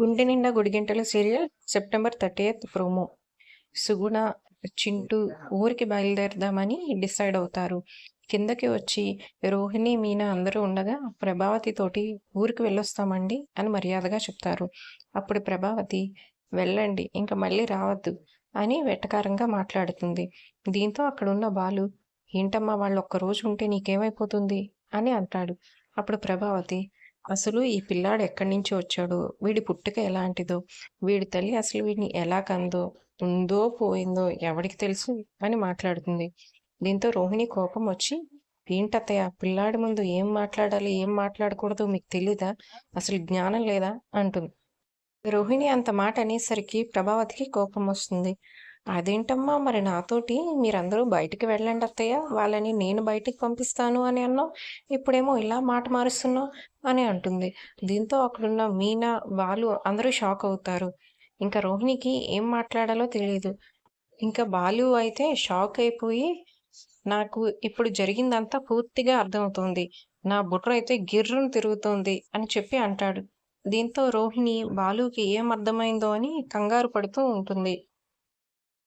Gunde Ninda Gudigantala serial September thirtieth promo. Suguna Chintu ఊరికి బయలుదేరదామని decide అవుతారు. కిందకి వచ్చి రోహిణి మీనా అందరూ ఉండగా ప్రభావతి తోటి ఊరికి వెళ్ళొస్తామండి అని మర్యాదగా చెప్తారు. అప్పుడు ప్రభావతి వెళ్ళండి ఇంకా మళ్ళీ రావద్దు అని వెటకారంగా మాట్లాడుతుంది. దీంతో అక్కడున్న బాలు ఏంటమ్మా వాళ్ళు ఒక్కరోజు ఉంటే నీకేమైపోతుంది? అని అంటాడు. అప్పుడు ప్రభావతి అసలు ఈ పిల్లాడు ఎక్కడి నుంచి వచ్చాడు? వీడి పుట్టుక ఎలాంటిదో? వీడి తల్లి అసలు వీడిని ఎలా కందో? ఉందో పోయిందో ఎవడికి తెలుసు? అని మాట్లాడుతుంది. దీంతో రోహిణి కోపం వచ్చి ఏంటత్తయ్య పిల్లాడి ముందు ఏం మాట్లాడాలి? ఏం మాట్లాడకూడదు? మీకు తెలీదా? అసలు జ్ఞానం లేదా? అంటుంది. రోహిణి అంత మాట అనేసరికి ప్రభావతికి కోపం వస్తుంది. అదేంటమ్మా మరి నాతోటి? మీరందరూ బయటికి వెళ్ళండి అత్తయ్య. వాళ్ళని నేను బయటికి పంపిస్తాను అని అన్నావు. ఇప్పుడేమో ఇలా మాట మారుస్తున్నావు అని అంటుంది. దీంతో అక్కడున్న మీనా బాలు అందరూ షాక్ అవుతారు. ఇంకా రోహిణికి ఏం మాట్లాడాలో తెలియదు ఇంకా బాలు అయితే షాక్ అయిపోయి నాకు ఇప్పుడు జరిగిందంతా పూర్తిగా అర్థమవుతుంది. నా బుర్ర అయితే గిర్రును తిరుగుతోంది అని చెప్పి అంటాడు. దీంతో రోహిణి బాలుకి ఏం అర్థమైందో అని కంగారు పడుతూ ఉంటుంది.